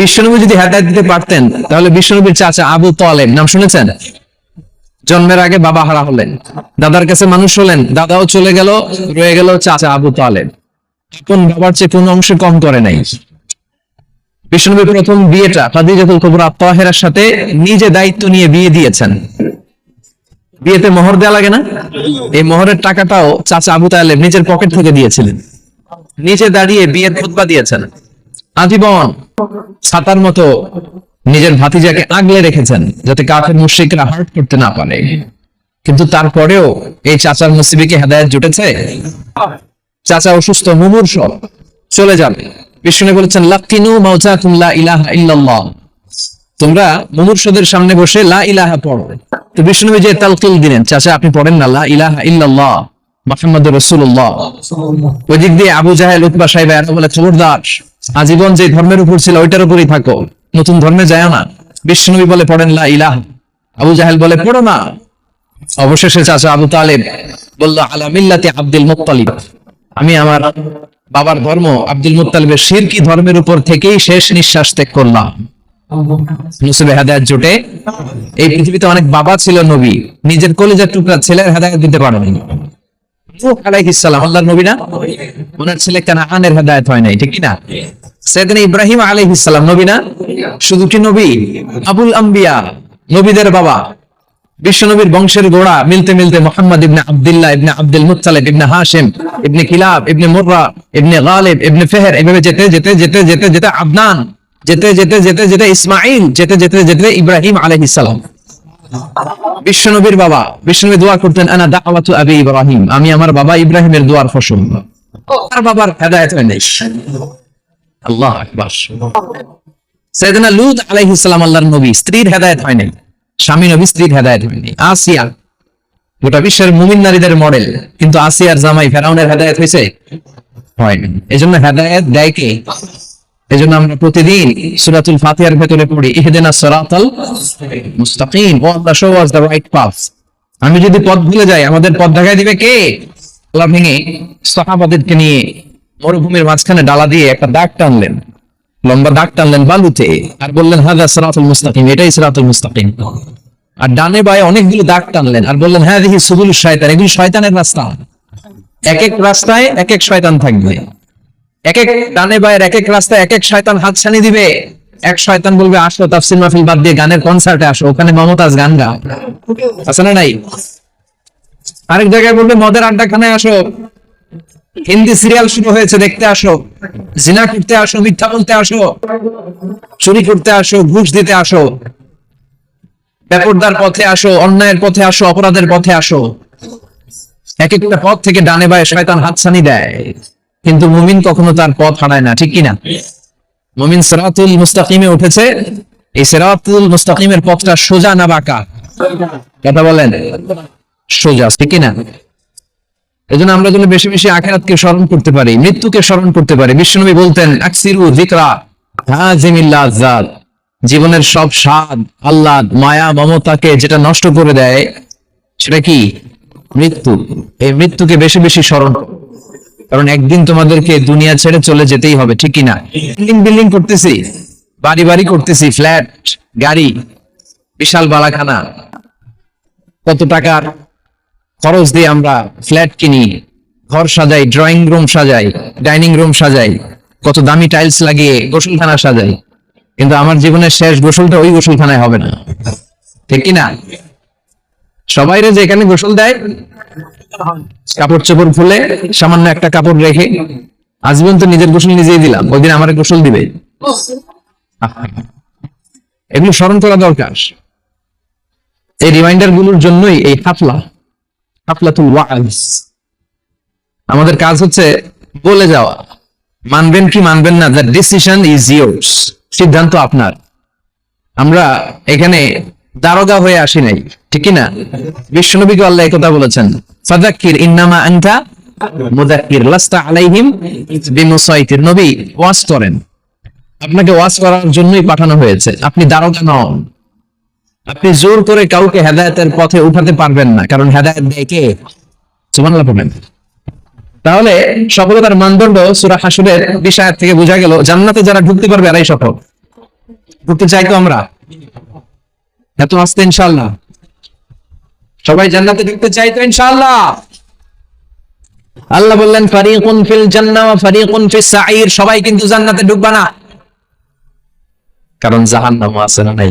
বিশ্বনবী যদি হেদায়ত দিতে পারতেন, তাহলে বিশ্বনবীর চাচা আবু তালেব, নাম শুনেছেন? জন্মের আগে বাবা হারা হলেন, দাদার কাছে মানুষ হলেন, দাদাও চলে গেল, রয়ে গেল চাচা আবু তালেব। এখন বাবার চেয়ে কোন অংশে কম করে নাই। বিষ্ণুনবী প্রথম বিয়েটা খাদিজাতুল কুবরা তাহেরার সাথে নিজে দায়িত্ব নিয়ে বিয়ে দিয়েছেন। বিয়েতে মোহর দেওয়া লাগে না? এই মোহরের টাকাটাও চাচা আবু তালেব নিজের পকেট থেকে দিয়েছিলেন। নিচে দাঁড়িয়ে বিয়ের খুতবা দিয়েছেন। আজীবন ছাতার মতো নিজের ভাতিজাকে আগলে রেখেছেন যাতে কাফের মুশ্রিকরা হার্ট করতে না পারে। কিন্তু তারপরেও এই চাচার মুসিবিকে হেদায়ত জুটেছে। চাচা অসুস্থ মুমূর্ষ চলে যাবে বিষ্ণু বলেছেন লাকিনু মাউজাকুম লা ইলাহা ইল্লাল্লাহ। তোমরা মুমূর্ষদের সামনে বসে লা ইলাহা পড়ো। তো বিষ্ণু যে তালকিল দিলেন চাচা আপনি পড়েন না লা ইলাহা ইল্লাল্লাহ মুহাম্মাদুর রাসূলুল্লাহ। ওই দিক দিয়ে আবু জাহেল উতবা সাহেব এরা বলে খবরদার আজীবন যে ধর্মের উপর ছিল, ওইটার উপরই থাকো। নতুন ধর্মে যায় না। বিষ্ণুবী বলে পড়েন, লা ইলাহ আবু জাহেল বলে, পড়ো না। অবশেষে চাচা আবু তালেব বলল, আলা মিল্লাতি আব্দুল মুত্তালিব। আমি আমার বাবার ধর্ম আব্দুল মুত্তালিবের শিরকি ধর্মের উপর থেকেই শেষ নিঃশ্বাস ত্যাগ করলাম। জোটে এই পৃথিবীতে অনেক বাবা ছিল নবী। নিজের কলেজের টুকরা ছেলের হেদায়ত দিতে পারেনি। আলাইহিস আল্লাহর নবী না? ওনার ছেলে কানাআনের হেদায়েত হয় নাই, ঠিক না? সেদিন ইব্রাহিম আলাইহিস সালাম, নবী না? শুধু কি নবী? আবুল আম্বিয়া, নবীদের বাবা। বিশ্বনবীর বংশের গোড়া মিলতে মিলতে Muhammad ibn Abdullah, ibn Abdul Muttalib, ibn Hashim, ibn Kilab, ibn Murrah, ibn Ghalib, ibn Fihr, এভাবে যেতে যেতে যেতে যেতে যেতে আদনান, যেতে যেতে যেতে যেতে ইসমাইল যেতে যেতে যেতে ইব্রাহিম আলাইহিস সালাম। বিশ্বনবীর বাবা বিশ্বনবী দোয়া করতেন, আনা দাওয়াতু আবি ইব্রাহিম আমি আমার বাবা ইব্রাহিমের দোয়ার ফসল। আর বাবার হেদায়েত আল্লাহ সালাম আল্লাহর নবী, স্ত্রীর হয় নাই স্বামী নবী, স্ত্রীর আসিয়া, গোটা বিশ্বের মুমিন নারীদের মডেল, কিন্তু আসিয়ার জামাই ফেরাউনের হয়েছে? হয়নি। এজন্য হেদায়েত দেয় কে? এজন্য আমরা প্রতিদিন সূরাতুল ফাতিহার ভেতরে পড়ি ইহদিনাস সিরাতাল মুস্তাকিম। O Allah show us the right path আমি যদি পথ ভুলে যাই, আমাদের পথ দেখাই দিবে কে? আল্লাহ ভেঙে সাহাবাদেরকে নিয়ে মরুভূমির মাঝখানে ডালা দিয়ে একটা দাগ টানলেন। লম্বা দাগ টানলেন বালুতে। আর বললেন হাদা সিরাতুল মুস্তাকিম। এটাই সিরাতুল মুস্তাকিম। আর ডানে বায়ে অনেকগুলো দাগ টানলেন। আর বললেন হ্যাঁ দেখি সুবুল শয়তান। এগুলি শয়তানের রাস্তা। এক এক রাস্তায় এক এক শয়তান থাকবে। এক এক ডানে বায়ের এক এক রাস্তায় এক এক শয়তান হাতছানি দিবে। এক শয়তান বলবে, আসো, তাফসির মাহফিল বাদ দিয়ে গানের কনসার্টে আসো। ওখানে মমতাজ গান গাও। আছে না নাই? আরেক জায়গায় বলবে, মদের আড্ডাখানায় আসো। হিন্দি সিরিয়াল শুরু হয়েছে, দেখতে আসো। জিনা করতে আসো, মিথ্যা বলতে আসো, চুরি করতে আসো, ঘুষ দিতে আসো ব্যাপরদার পথে আসো, অন্যায়ের পথে আসো, অপরাধের পথে আসো। এক একটা পথ থেকে ডানে বায়ে শয়তান হাতছানি দেয়। কিন্তু মুমিন কখনো তার পথ হারায় না, ঠিক কিনা? মুমিন সিরাতুল মুস্তাকিমে উঠেছে। এই সিরাতুল মুস্তাকিমের পথটা সোজা না বাঁকা? কথা বলেন। সোজা, ঠিক কিনা? এজন্য আমরা যেন বেশি বেশি আখেরাতকে স্মরণ করতে পারি, মৃত্যুকে স্মরণ করতে পারি। বিশ্বনবী বলতেন, আকসিরু যিকরা হাজিমিল্লাহ জীবনের সব স্বাদ, আহ্লাদ, মায়া, মমতাকে যেটা নষ্ট করে দেয়, সেটা কি? মৃত্যু। এই মৃত্যুকে বেশি বেশি স্মরণ করো। কারণ একদিন তোমাদেরকে দুনিয়া ছেড়ে চলে যেতেই হবে, ঠিক কি না বিল্ডিং বিল্ডিং করতেছি, বাড়ি বাড়ি করতেছি, ফ্ল্যাট, গাড়ি, বিশাল বালাখানা। কত টাকার খরচ দিয়ে আমরা ফ্ল্যাট কিনি, ঘর সাজাই ড্রয়িং রুম সাজাই ডাইনিং রুম সাজাই, কত দামি টাইলস লাগিয়ে গোসলখানা সাজাই। কিন্তু আমার জীবনের শেষ গোসলটা ওই গোসলখানায় হবে না। ঠিক না সবাই যে এখানে গোসল দেয়, কাপড় চোপড় ফুলে সামান্য একটা কাপড় রেখে আজীবন তো নিজের গোসল নিজেই দিলাম, ওই দিন আমার গোসল দিবে। এগুলো স্মরণ করা দরকার। এই রিমাইন্ডারগুলোর জন্যই এই হাফলা হাফলাতুল ওয়াজ আমাদের কাজ হচ্ছে বলে যাওয়া। মানবেন কি মানবেন না দ্য ডিসিশন ইজ ইয়োর্স সিদ্ধান্ত আপনার। আমরা এখানে দারোগা হয়ে আসি নাই, ঠিক না? বিশ্বনবীকে আল্লাহ কথা বলেছেন ফাদাক্কির ইন্নামা আনতা মুদাক্কির লাস্তা আলাইহিম বিমুসাইতির। নবী ওয়াজ করেন। আপনাকে ওয়াজ করার জন্যই পাঠানো হয়েছে। আপনি দারোগা নন। আপনি জোর করে কাউকে হেদায়েতের পথে উঠাতে পারবেন না, কারণ হেদায়েত দেয় কে? সুবহানাল্লাহ তাহলে সফলতার মানদণ্ড সূরা হাসরের বিষয় থেকে বোঝা গেল, জান্নাতে যারা ঢুকতে পারবে এরাই সফল। ঢুকতে চাই তো আমরা? এত আসতে ইনশাল্লাহ সবাই জান্নাতে ঢুকতে চাই তো ইনশাআল্লাহ। আল্লাহ বললেন, ফারিকুন ফিল জান্নাহ ওয়া ফারিকুন ফিস সাঈর। সবাই কিন্তু জান্নাতে ঢুকবা না। কারণ জাহান্নাম আছে না নাই?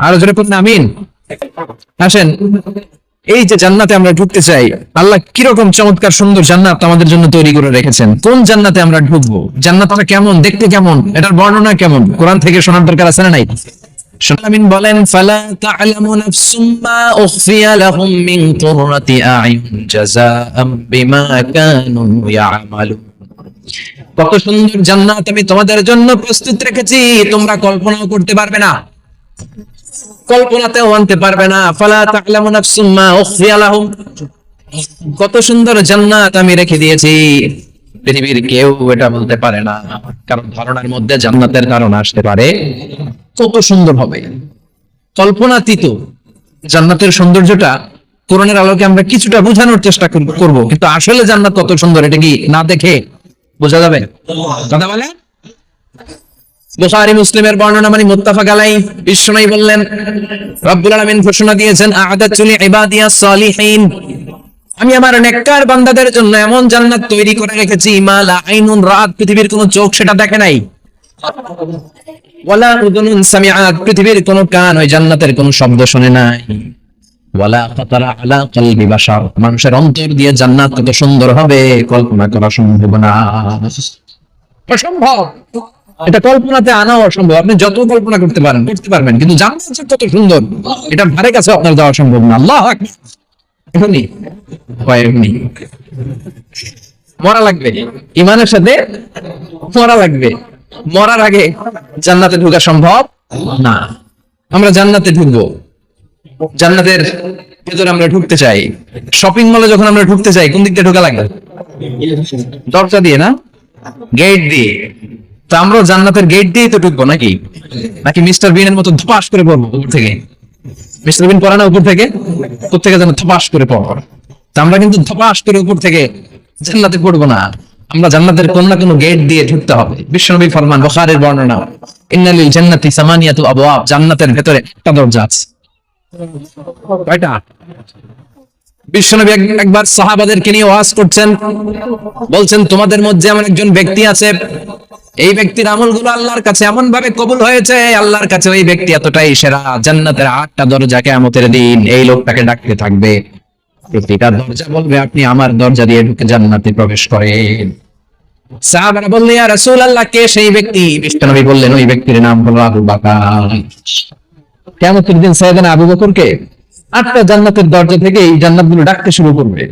আর জোরে পড়ুন আমিন। আসেন, এই যে জান্নাতে আমরা ঢুকতে চাই, আল্লাহ কীরকম চমৎকার সুন্দর জান্নাত আমাদের জন্য তৈরি করে রেখেছেন। কোন জান্নাতে আমরা ঢুকবো? জান্নাতটা কেমন? দেখতে কেমন? এটার বর্ণনা কেমন? কোরআন থেকে শোনার দরকার আছে না নাই? আমিন বলেন, ফালা নাফসুম মা উখফিয়া লাহুম মিন কুররাতি আ'য়ুন জাযাআম বিমা কানু কত সুন্দর জান্নাত আমি তোমাদের জন্য প্রস্তুত রেখেছি, তোমরা কল্পনাও করতে পারবে না। কল্পনাতেও আনতে পারবে না। ফালা তা'লামু নাফসুম উখফিয়া কত সুন্দর জান্নাত আমি রেখে দিয়েছি। পৃথিবীর কেউ এটা বলতে পারে না, কারণ ধারণার মধ্যে জান্নাতের কারণ আসতে পারে। কত সুন্দর হবে। কল্পনাতীত জান্নাতের সৌন্দর্যটা কোরআনের আলোকে আমরা কিছুটা বোঝানোর চেষ্টা করব- কিন্তু আসলে জান্নাত কত সুন্দর, এটা কি না দেখে বোঝা যাবে? কথা বলে বুখারী মুসলিমের বর্ণনা মানে বললেন, রব্বুল ঘোষণা দিয়েছেন সালিহিন। আমি আমার নেককার বান্দাদের জন্য এমন জান্নাত তৈরি করে রেখেছি, মা লা আইনুন রাত পৃথিবীর কোনো চোখ সেটা দেখে নাই। ওয়ালা উযুনুন সামিআত, পৃথিবীর কোনো ওই জান্নাতের কোনো শব্দ শুনে নাই। ওয়ালা আলা কলবি বাশার, মানুষের অন্তর দিয়ে জান্নাত কত সুন্দর হবে, কল্পনা করা সম্ভব না। অসম্ভব। এটা কল্পনাতে আনা অসম্ভব। আপনি যত কল্পনা করতে পারেন, করতে পারবেন, কিন্তু জান্নাত যে কত সুন্দর। এটা ধারে কাছে আপনার যাওয়া সম্ভব না। আল্লাহ এখনই এমনি মরা লাগবে। ইমানের সাথে মরা লাগবে। মরার আগে জান্নাতে ঢোকা সম্ভব না। আমরা জান্নাতে ঢুকবো। জান্নাতের ভেতরে আমরা ঢুকতে চাই। শপিং মলে যখন আমরা ঢুকতে চাই, কোন দিক দিয়ে ঢোকা লাগবে দরজা দিয়ে না? গেট দিয়ে। তো আমরা জান্নাতের গেট দিয়েই তো ঢুকবো নাকি? নাকি মিস্টার বিনের মতো ধপাস করে পড়ব উপর থেকে? মিস্টার বিন পড়া না উপর থেকে? উপর থেকে যেন ধপাস করে পড় তা আমরা কিন্তু ধপাস করে উপর থেকে জান্নাতে পড়ব না। আমরা জান্নাতের কোন না কোনো গেট দিয়ে ঢুকতে হবে। বিশ্বনবী ফরমান, বুখারীর বর্ণনা। ইন্নালিল জান্নাতি সামানিয়াতু আবওয়াব, জান্নাতের ভেতরে একটা দরজা আছে। কয়টা? বিশ্বনবী এক- একবার সাহাবাদেরকে নিয়ে ওয়াজ করছেন। বলছেন, তোমাদের মধ্যে এমন একজন ব্যক্তি আছে এই ব্যক্তির আমলগুলো আল্লাহর কাছে এমন ভাবে কবুল হয়েছে, আল্লাহর কাছে ওই ব্যক্তি এতটাই সেরা জান্নাতের আটটা দরজা কেমতের দিন এই লোকটাকে ডাকতে থাকবে। প্রতিটা দরজা বলবে, আপনি আমার দরজা দিয়ে ঢুকে জান্নাতে প্রবেশ করেন। বললেন কে সেই ব্যক্তি? বললেন, ওই ব্যক্তির নাম হলো আবু বকর। কেমতের দিন সাইয়েদনা আবু বকরকে আটটা জান্নাতের দরজা থেকে এই জান্নাতগুলো ডাকতে শুরু করবে।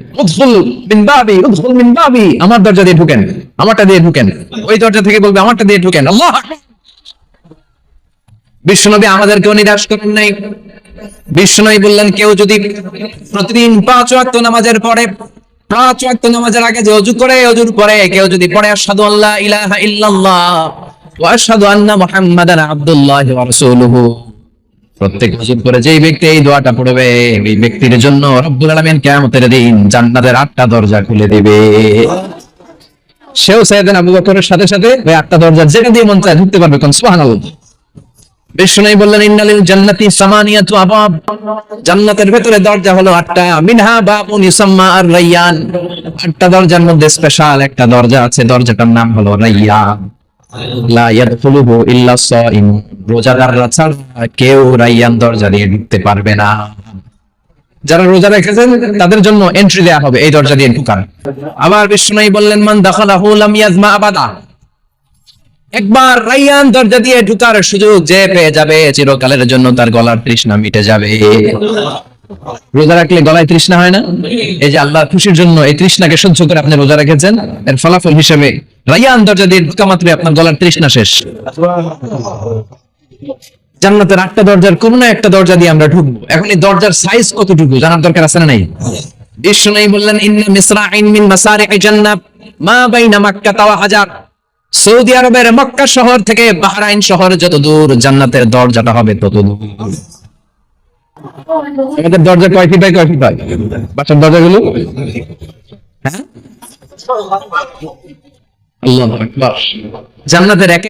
আমার দরজা দিয়ে ঢুকেন, আমারটা দিয়ে ঢুকেন। ওই দরজা থেকে বলবে, আমারটা দিয়ে ঢুকেন। আল্লাহ। বিশ্বনবী আমাদেরকেও নিরাশ করেন নাই। বিশ্বনবী বললেন, কেউ যদি প্রতিদিন পাঁচ ওয়াক্ত নামাজের পরে, পাঁচ ওয়াক্ত নামাজের আগে যে অজু করে, অজুর পরে কেউ যদি পড়ে, আশহাদু আল্লাহ ইলাহা ইল্লাল্লাহ ওয়া আশহাদু আন্না মুহাম্মাদান আবদুল্লাহ ওয়া রাসূলুহু। প্রত্যেক বছর করে যেই ব্যক্তি এই দোয়াটা পড়বে, এই ব্যক্তির জন্য রব্বুল আলামিন কিয়ামতের দিন জান্নাতের আটটা দরজা খুলে দিবে। সেও সাইয়েদান আবু বকরের সাথে সাথে ওই আটটা দরজা যেটা দিয়ে মন চায় ঢুকতে পারবে কোন? বিষ্ণু বললেন, ইন্নালিল জান্নাতি আবাব। জান্নাতের ভেতরে দরজা হলো আটটা, মিনহা বাবুন আর রাইয়ান। আটটা দরজার মধ্যে স্পেশাল একটা দরজা আছে, দরজাটার নাম হলো রাইয়ান। লা ইয়াদখুলুহু ইল্লা সাইম। রোজাদাররা ছাড়া কেউ রাইয়ান দরজা দিয়ে ঢুকতে পারবে না। যারা রোজা রেখেছেন, তাদের জন্য এন্ট্রি দেয়া হবে এই দরজা দিয়ে ঢুকার। আবার বিষ্ণু বললেন, মান দাখালাহু লাম ইয়াজমা আবাদা। একবার রাইয়ান দরজা দিয়ে ঢুকার সুযোগ যে পেয়ে যাবে, চিরকালের জন্য তার গলার তৃষ্ণা মিটে যাবে। রোজা রাখলে গলায় তৃষ্ণা হয় না? এই যে আল্লাহ খুশির জন্য এই তৃষ্ণাকে সহ্য করে আপনি রোজা রেখেছেন, এর ফলাফল হিসেবে রাইয়ান দরজা দিয়ে ঢুকা মাত্রই আপনার গলার তৃষ্ণা শেষ। জান্নাতের আটটা দরজার কোন না একটা দরজা দিয়ে আমরা ঢুকবো। এখন এই দরজার সাইজ কতটুকু? জানার দরকার আছে নাই? বিশ্ব নাই বললেন, ইন্না মিসরাইন মিন মাসারি'i জান্নাত, মা বাইনা মাক্কা তাওয়া হাজার। সৌদি আরবের মক্কা শহর থেকে বাহরাইন শহর যত দূর, জান্নাতের দরজাটা হবে তত দূর। আমাদের দরজা কয় ফিট বাই কয় ফিট হয় বাসার হ্যাঁ? জান্নাতের এক